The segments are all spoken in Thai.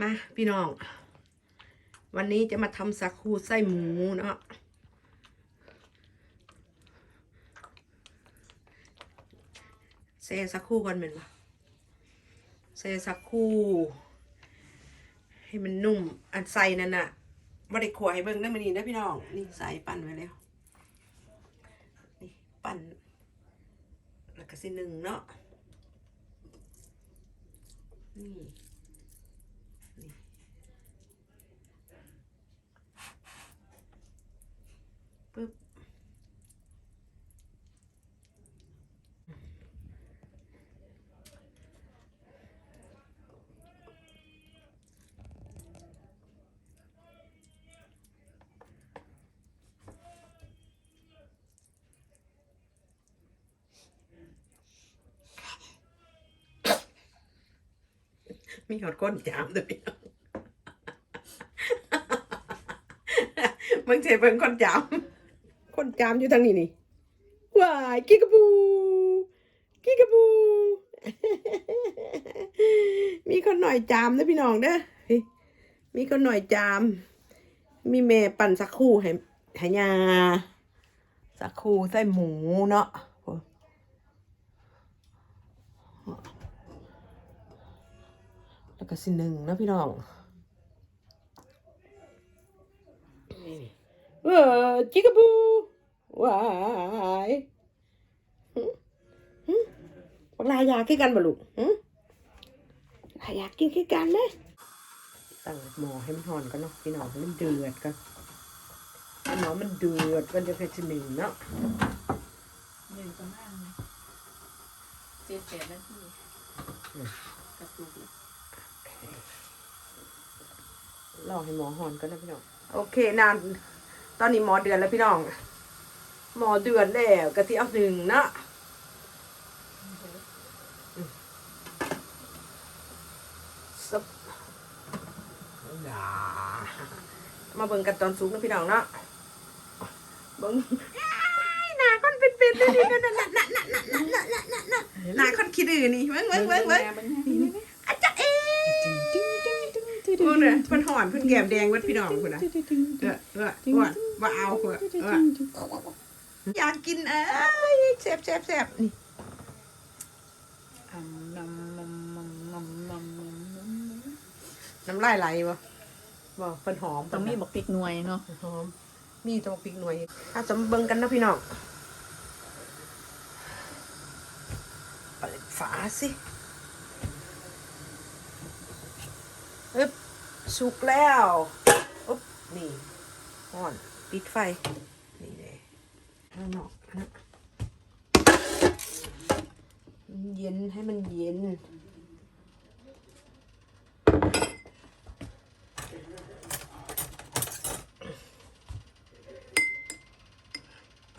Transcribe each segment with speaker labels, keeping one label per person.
Speaker 1: มาพี่น้อง วันนี้จะมาทำสาคูไส้หมูเนาะเซสักคูก่อนเป็นปะเซสักคูให้มันนุ่ม อันใส่นั่นน่ะบริขวให้เบิ่งได้มานี่นะพี่น้อง นี่ใส่ปั่นไว้แล้ว นี่ปั่น แล้วก็สิหนึ่งเนาะนี่ lovely. มีหอดก้นจามด้วยพี่น้องมึงเจ็บเบิ่งก้นจามก้นจามอยู่ทางนี้นี่ว้ายกิกบูกิกบู มีคนหน่อยจามนะพี่น้องเด้อมีคนหน่อยจาม มีแม่ปั่นสักคู่ให้ให้ยาสักคู่ใส่หมูเนาะ ก็สิหนึ่งนะพี่น้องเออจิกกะบูวายหึหึบักลายอยากคือกันบ่ลูกหึลายอยากกินคือกันเลยตั้งหม้อให้มันหอนกันเนาะพี่น้องให้มันเดือดกันให้หม้อมันเดือดมันจะเป็นสิหนึ่งเนาะ
Speaker 2: หนึ่งประมาณเจ็ดแปดนาทีกระสุกเลย
Speaker 1: รอให้หมอหอนก็นะพี่น้อง โอเคนานตอนนี้หมอเดือนแล้วพี่น้อง หมอเดือนแล้วกะทิเอาหนึ่งนะสับมาเบิ่งกันตอนสูงนะพี่น้องเนาะเบิ่งหนาคนเป็นๆเลยนี่นั่นนั่นนั่นนั่นนั่นนั่นหนาคอนขี้ดื้อนี่เว้งเว้งเว้งเว้ง พวกเนี่ยเพิ่นหอนเพิ่นแก้มแดงวัดพี่น้องพุ่นน่ะเออเออว่าว่าเอาเออเอออยากกินเอ้ยแซ่บแซ่บแซ่บนี่น้ำลายไหลวะบอกเพิ่นหอม
Speaker 2: ต้องมีบักพริกหน่วยเนาะ
Speaker 1: หอมมีแตัวพริกหน่วยถ้าจะมเบิ่งกันนะพี่น้องเปิดฝาสิอึ๊บ สุกแล้วอุ๊บนี่อ่อนปิดไฟ นี่เลยข้างนอกนะเย็นให้มันเย็น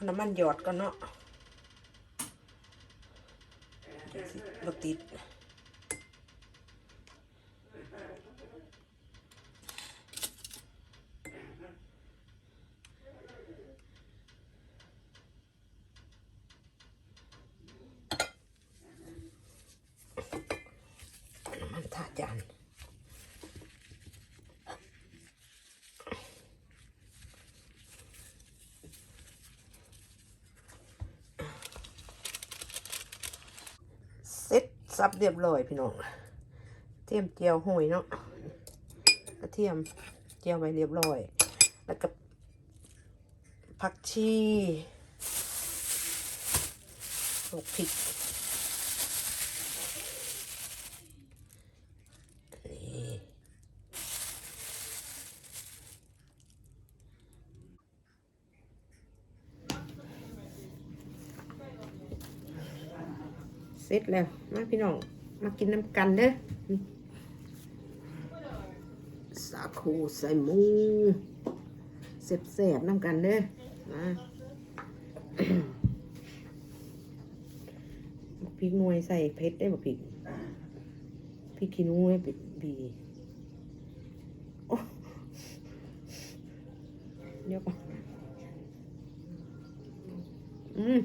Speaker 1: น้ำมันหยอดก่อนเนาะเดี๋ยวสิบติดน้ำมันทาจาน เซับเรียบร้อยพี่น้องเทียมเจียวหอยเนาะกระเทียมเจียวไปเรียบร้อย แล้วก็ผักชีลูกพริก เสร็จแล้ว มาพี่น้อง มากินน้ำกันเด้อสาคูใส่หมูเสบๆน้ำกันเด้อมาพริกนวยใส่เพชรได้บ่พริกพริกขี้นูให้เป็นดีเดี๋ยวก่อนอืม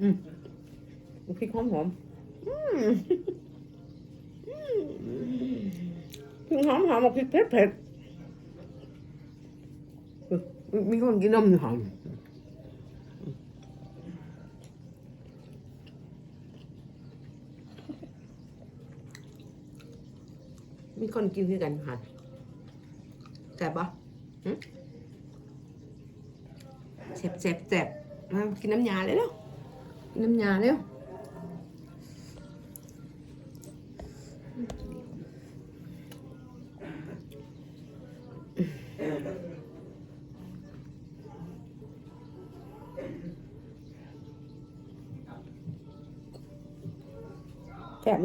Speaker 1: อืม พริก หอมหอมๆอืมอืมพริกหอมหอมๆพริกเผ็ดเผ็ดมีมีคนกินนมอยู่หอมมีคนกินคือกันค่ะแซ่บปะหึแซ่บแซ่บแซ่บมากินน้ำยาเลยเร็วกินน้ำยาเร็ว แซ่บ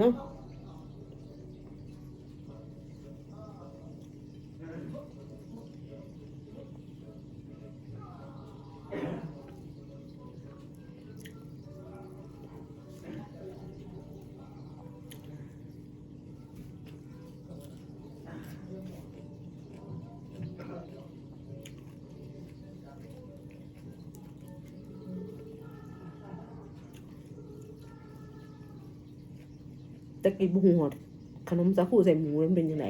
Speaker 1: ตะกี้บุหัวขนมสาคูใส่หมูมันเป็นยังไง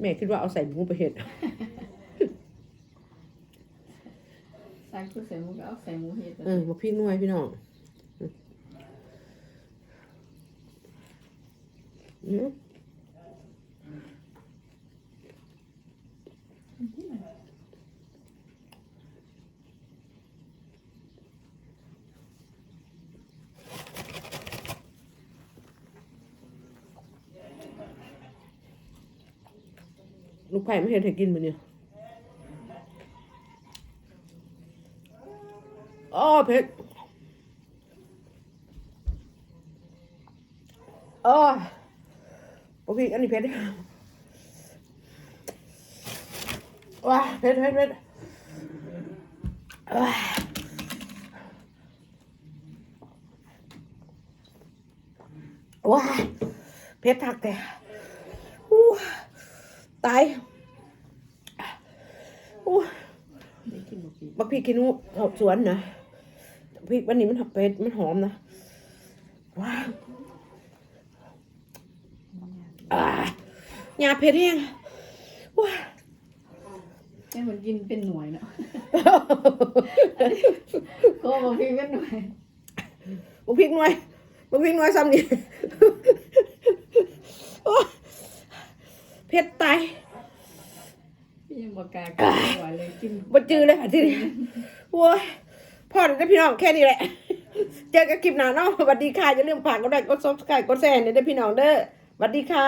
Speaker 1: แม่คิดว่าเอาใส่หมูไปเห็ด
Speaker 2: ใส่คือใส่หมูก็เอาใส่หมูเห็ด
Speaker 1: เออมาพริกหน่วยพี่น้องอืม ลูกไผ่ไม่เห็นให้กินมันเนี่ยอ๋อเผ็ดอ๋อโอเคอันนี้เผ็ดว้าเผ็ดเผ็ดเผ็ดว้าว้าเผ็ดทักแต่ ตายอู้
Speaker 2: ได้กินบ่ปี
Speaker 1: บักพริกขี้หนูเอาสวนนะพริกวันนี้มันเผ็ดมันหอมนะว้าวอ่ายาเผ็ดแห้งว้า
Speaker 2: แม่มันกินเป็นหน่วยเนาะก็บ่พี่เป็นหน่วย
Speaker 1: บักพริกหน่วยบักพริกหน่วยซ้ำนี่โอ้ เผ็ดตาย
Speaker 2: พี่ยังบ่กล้ากินหวานเลยกิน
Speaker 1: บ่จือเลยค่ะที่นี่โอ้ยพ่อเด้อพี่น้องแค่นี้แหละ เจอกันคลิปหน้าเนาะสวัสดีค่ะอย่าลืมฝากกดไลค์กด subscribe กดแชร์เนี่ยเด้อพี่น้องเด้อสวัสดีค่ะ